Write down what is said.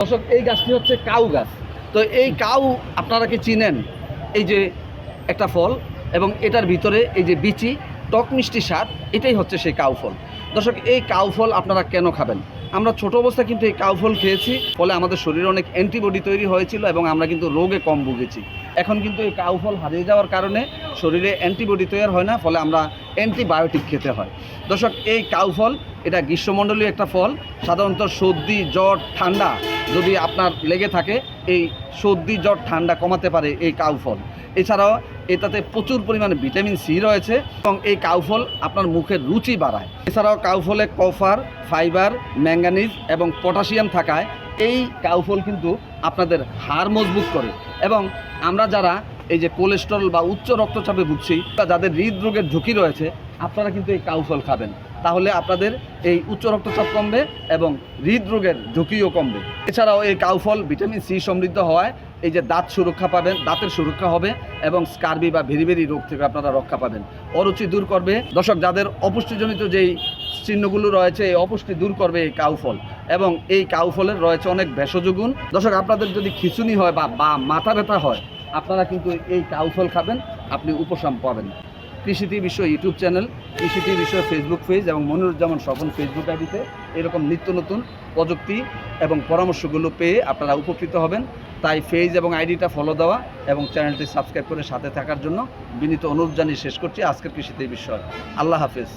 দর্শক, এই গাছটি হচ্ছে কাউ গাছ। তো এই কাউ আপনারা কি চিনেন? এই যে একটা ফল এবং এটার ভিতরে এই যে বিচি, টক মিষ্টি স্বাদ, এটাই হচ্ছে সেই কাউ ফল। দর্শক, এই কাউ ফল আপনারা কেন খাবেন? আমরা ছোট অবস্থায় কিন্তু এই কাউ ফল খেয়েছি, ফলে আমাদের শরীরে অনেক অ্যান্টিবডি তৈরি হয়েছিল এবং আমরা কিন্তু রোগে কম ভুগেছি। এখন কিন্তু এই কাউ ফল হারিয়ে যাওয়ার কারণে শরীরে অ্যান্টিবডি তৈরি হয় না, ফলে আমরা অ্যান্টিবায়োটিক খেতে হয়। দর্শক, এই কাউ ফল, এটা গ্রীষ্মমণ্ডলীয় একটা ফল, সাধারণত সর্দি, জ্বর, ঠান্ডা যদি আপনার লেগে থাকে, এই সর্দি, জ্বর, ঠান্ডা কমাতে পারে এই কাউ ফল। এছাড়াও এটাতে প্রচুর পরিমাণে ভিটামিন সি রয়েছে এবং এই কাউফল আপনার মুখের রুচি বাড়ায়। এছাড়াও কাউফলে কফার, ফাইবার, ম্যাঙ্গানিজ এবং পটাশিয়াম থাকায় এই কাউফল কিন্তু আপনাদের হাড় মজবুত করে এবং আমরা যারা এই যে কোলেস্টেরল বা উচ্চ রক্তচাপে ভুগছি, বা যাদের হৃদরোগের ঝুঁকি রয়েছে, আপনারা কিন্তু এই কাউফল খাবেন। তাহলে আপনাদের এই উচ্চ রক্তচাপ কমবে এবং হৃদরোগের ঝুঁকিও কমবে। এছাড়াও এই কাউফল, ভিটামিন সি সমৃদ্ধ হওয়ায় এই যে দাঁত সুরক্ষা পাবেন, দাঁতের সুরক্ষা হবে এবং স্কার্বি বা ভেরিভেরি রোগ থেকে আপনারা রক্ষা পাবেন। অরুচি দূর করবে। দর্শক, যাদের অপুষ্টিজনিত যেই চিহ্নগুলো রয়েছে, এই অপুষ্টি দূর করবে এই কাউফল এবং এই কাউফলের রয়েছে অনেক ভেষজ গুণ। দর্শক, আপনাদের যদি খিচুনি হয় বা বা মাথা ব্যথা হয়, আপনারা কিন্তু এই কাউফল খাবেন, আপনি উপশম পাবেন। কৃষিটি বিষয় ইউটিউব চ্যানেল কৃষিটি বিষয় ফেসবুক পেজ এবং মনিরুজ্জামান স্বপন ফেসবুক আইডিতে এরকম নিত্য নতুন প্রযুক্তি এবং পরামর্শগুলো পেয়ে আপনারা উপকৃত হবেন। তাই ফেজ এবং আইডিটা ফলো দেওয়া এবং চ্যানেলটি সাবস্ক্রাইব করে সাথে থাকার জন্য বিনীত অনুরোধ জানিয়ে শেষ করছি আজকের কৃষিতে বিষয়। আল্লাহ হাফেজ।